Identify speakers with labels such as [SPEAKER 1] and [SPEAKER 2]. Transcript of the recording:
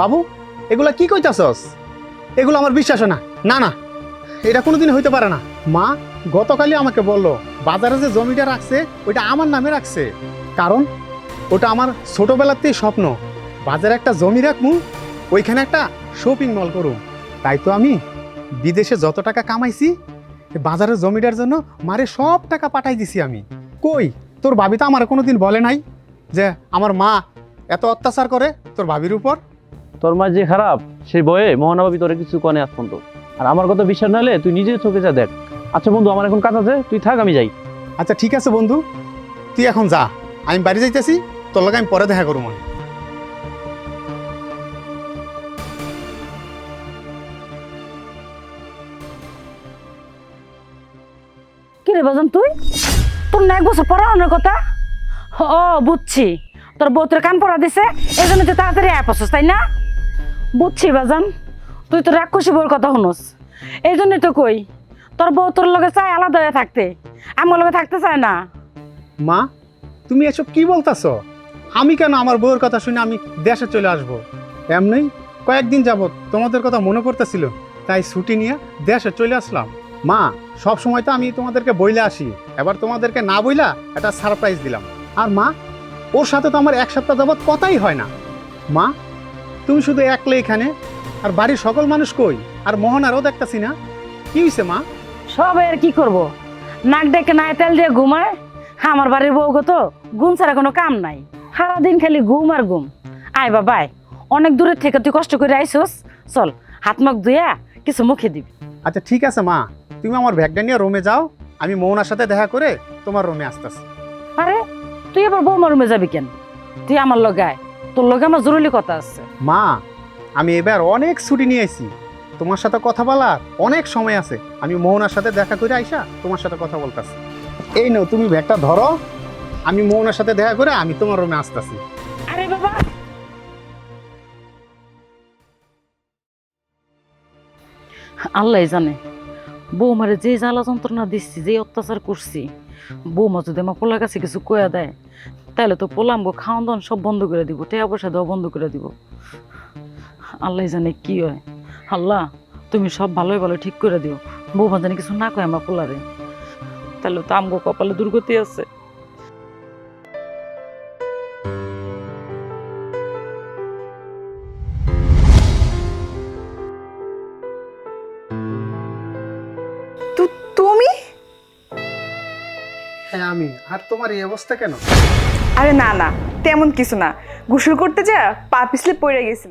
[SPEAKER 1] বাবু, এগুলা কি কইতাছস? এগুলো আমার বিশ্বাস না। না না, এটা কোনোদিন হইতে পারে না। মা গতকালই আমাকে বলল, বাজারে যে জমিটা রাখছে, ওইটা আমার নামে রাখছে। কারণ ওটা আমার ছোটবেলাতেই স্বপ্ন। বাজারে একটা জমি রাখব, ওইখানে একটা শপিং মল করুম তাই তো আমি বিদেশে যত টাকা কামাইছি, বাজারের জমিটার জন্য মারে সব টাকা পাঠাই দিছি আমি। কই, তোর ভাবি তো আমার কোনোদিন বলে নাই যে আমার মা এত অত্যাচার করে তোর ভাবির উপর?
[SPEAKER 2] তোর মা যে খারাপ সেই বয়ে মোহনাবাবি তোরে কিছু কনে আজ পর্যন্ত। আর আমার কথা বিশ্বাস না হলে তুই নিজের চোখে যা দেখ। আচ্ছা বন্ধু আমার এখন কাজ আছে তুই থাক আমি যাই।
[SPEAKER 1] আচ্ছা ঠিক আছে বন্ধু। তুই এখন যা। আমি বাড়ি যাইতেছি তোর লগে আমি পরে দেখা করব মনে
[SPEAKER 3] কি বাজান তুই? তোর না এক বছর পড়ানোর কথা? ও বুঝছি। তোর বউ তোর কান পড়া দিছে এই জন্য তুই তাড়াতাড়ি আয় পড়ছিস তাই না? বুঝছি বাজান, তুই তো রাক্ষসী বউর কথা শুনোস। এই জন্যই তো কই, তোর বউ তোর লগে চায় আলাদা থাকতে, আমার লগে থাকতে চায় না।
[SPEAKER 1] মা, তুমি এসব কি বলতাছ? আমি কেন আমার বউয়ের কথা শুনে আমি দেশে চলে আসব? এমনি কয়েকদিন যাবত তোমাদের কথা মনে পড়তেছিল, তাই ছুটি নিয়ে দেশে চলে আসলাম। মা, সব সময় তো আমি তোমাদেরকে বইলে আসি, এবার তোমাদেরকে না বইলা একটা সারপ্রাইজ দিলাম। আর মা, ওর সাথে তো আমার এক সপ্তাহ যাবত কথাই হয় না। মা তুমি শুধু একলে এখানে? আর বাড়ির সকল মানুষ কই? আর মোহনারও দেখতাছি না? কি হয়েছে মা?
[SPEAKER 3] সব আর কি করব? নাক ডেকে নাই তেল দিয়ে ঘুমায়? আমার বাড়ির বউ তো ঘুম ছাড়া কোনো কাম নাই। সারাদিন খালি ঘুম আর ঘুম। আয় বাবা আয়। অনেক দূরের থেকে তুই কষ্ট করে আইসোস। চল হাত মুখ ধুয়া কিছু মুখে দিবি।
[SPEAKER 1] আচ্ছা ঠিক আছে মা। তুমি আমার ব্যাগটা নিয়ে রুমে যাও। আমি মোহনার সাথে দেখা করে তোমার রুমে আসতেছি।
[SPEAKER 3] আরে তুই এবার বৌমার রুমে যাবি কেন? তুই আমার লগে আয়। তোর লগে আমার জরুরি কথা আছে।
[SPEAKER 1] মা আমি এবার অনেক ছুটি নিয়ে এসেছি তোমার সাথে কথা বলার অনেক সময় আছে। আমি মোহনার সাথে দেখা করে আইসা তোমার সাথে কথা বলতেছি। এই নাও তুমি ব্যাগটা ধরো। আমি মোহনার সাথে দেখা করে আমি তোমার রুমে আসতেছি।
[SPEAKER 3] আরে বাবা! আল্লাহ জানে বৌমারে যে জ্বালা যন্ত্রণা দিচ্ছি যে অত্যাচার করছি বৌমা যদি আমার পোলার কাছে কিছু কয়া দেয় তাহলে তো পোলাম গো খাওয়ান দাওয়ান সব বন্ধ করে দিব, টাকা পয়সা দেওয়া বন্ধ করে দিব। আল্লাহ জানে কি হয়। আল্লাহ, তুমি সব ভালোই ভালো ঠিক করে দিও। বৌমা জানি কিছু না কয় আমার পোলারে। তাহলে তো আমগো কপালে দুর্গতি আছে।
[SPEAKER 1] হ্যাঁ আমি। আর তোমার এই অবস্থা কেন?
[SPEAKER 4] আরে না না, তেমন কিছু না। গোসল করতে যা, পা পিছলে পড়ে গেছিলাম।